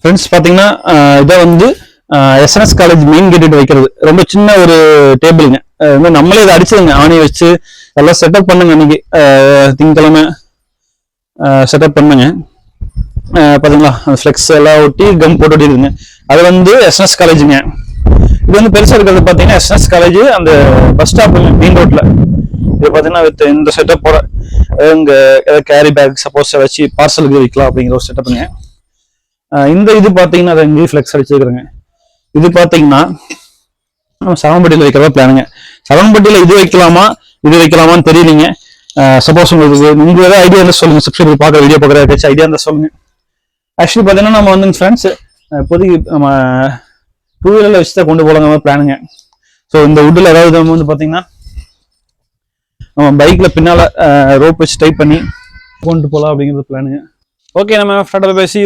Friends பார்த்தீங்கன்னா இதை வந்து எஸ்என்எஸ் காலேஜ் மெயின் கேட்டு வைக்கிறது. ரொம்ப சின்ன ஒரு டேபிளுங்க வந்து நம்மளே இதை அடிச்சதுங்க ஆணி வச்சு எல்லாம் செட்டப் பண்ணுங்க அன்னைக்கு திங்கக்கிழமை செட்டப் பண்ணுங்க. பார்த்தீங்களா ஃப்ளெக்ஸ் எல்லாம் ஒட்டி கம் போட்டு ஒட்டிருக்குங்க அது வந்து எஸ்என்எஸ் காலேஜுங்க இது வந்து பெருசாக இருக்கிறது பார்த்தீங்கன்னா எஸ்என்எஸ் காலேஜ் அந்த பஸ் ஸ்டாப் மெயின் ரோட்டில் இது பார்த்தீங்கன்னா வித் இந்த செட்டப்போட ஏதாவது கேரி பேக் சப்போஸ் வச்சு பார்சலுக்கு வைக்கலாம் அப்படிங்கிற ஒரு செட்டப்புங்க இந்த இது பார்த்தீங்கன்னா அதை இங்கேயும் ஃப்ளெக்ஸ் அடிச்சிருக்கிறேங்க. இது பார்த்தீங்கன்னா நம்ம சவன்பட்டியில் வைக்கிறதா பிளானுங்க சவன்பட்டியில் இது வைக்கலாமா இது வைக்கலாமான்னு தெரியலீங்க. சப்போஸ் உங்களுக்கு நீங்க ஏதாவது ஐடியா இருந்தால் சொல்லுங்க. சப்ஸ்கிரைபர் பார்க்குற வீடியோ பார்க்குற ஏதாச்சும் ஐடியா இருந்தால் சொல்லுங்க. ஆக்சுவலி பார்த்தீங்கன்னா நம்ம வந்து ஃப்ரெண்ட்ஸ் இப்போதைக்கு நம்ம டூ வீலரில் வச்சு தான் கொண்டு போகலாங்க பிளானுங்க ஸோ இந்த வுட்டில் ஏதாவது நம்ம வந்து பார்த்தீங்கன்னா நம்ம பைக்கில் பின்னால் ரோப் வச்சு டைப் பண்ணி கொண்டு போகலாம் அப்படிங்கிறது பிளானுங்க ஓகே நம்ம ஃப்ரெண்டை பேசி